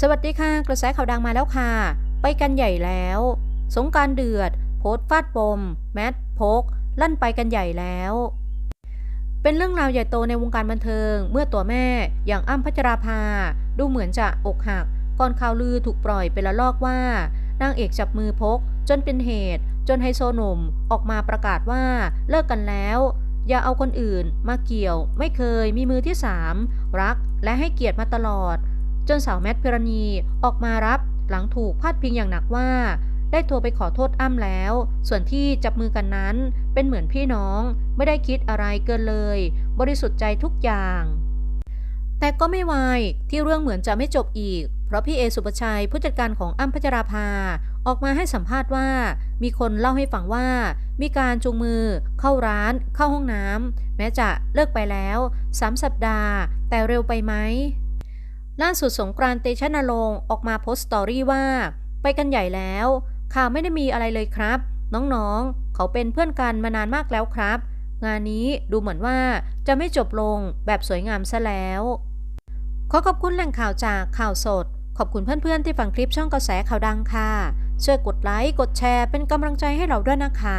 สวัสดีค่ะ กระแสข่าวดังมาแล้วค่ะ ไปกันใหญ่แล้ว สงการเดือด โพส์ฟาดปม แมทพก ลั่นไปกันใหญ่แล้ว เป็นเรื่องราวใหญ่โตในวงการบันเทิง เมื่อตัวแม่อย่างอ้ำพัชราภา ดูเหมือนจะอกหัก ก่อนข่าวลือถูกปล่อยเป็นละลอกว่านางเอกจับมือพก จนเป็นเหตุ จนไฮโซหนุ่มออกมาประกาศว่าเลิกกันแล้ว อย่าเอาคนอื่นมาเกี่ยว ไม่เคยมีมือที่สามรักและให้เกียรติมาตลอด จนสาวแมทพิรณีออกมารับหลังถูกพาดพิงอย่างหนักว่า ได้โทรไปขอโทษอ้ำแล้ว ส่วนที่จับมือกันนั้น เป็นเหมือนพี่น้องไม่ได้คิดอะไรเกินเลย บริสุทธิ์ใจทุกอย่างแต่ก็ไม่วายที่เรื่องเหมือนจะไม่จบอีก เพราะพี่เอสุปชัยผู้จัดการของอ้ำพัชราภา ออกมาให้สัมภาษณ์ว่า มีคนเล่าให้ฟังว่า มีการจูงมือ เข้าร้าน เข้าห้องน้ำแม้จะเลิกไปแล้วสามสัปดาห์ แต่เร็วไปไหม ล่าสุดสงกรานต์เตชะนรงค์ออกมาโพสต์สตอรี่ว่า ไปกันใหญ่แล้ว ข่าวไม่ได้มีอะไรเลยครับ น้องๆ เขาเป็นเพื่อนกันมานานมากแล้วครับ งานนี้ดูเหมือนว่าจะไม่จบลงแบบสวยงามซะแล้ว ขอขอบคุณแหล่งข่าวจากข่าวสด ขอบคุณเพื่อนๆที่ฟังคลิปช่องกระแสข่าวดังค่ะช่วยกดไลค์กดแชร์เป็นกำลังใจให้เราด้วยนะคะ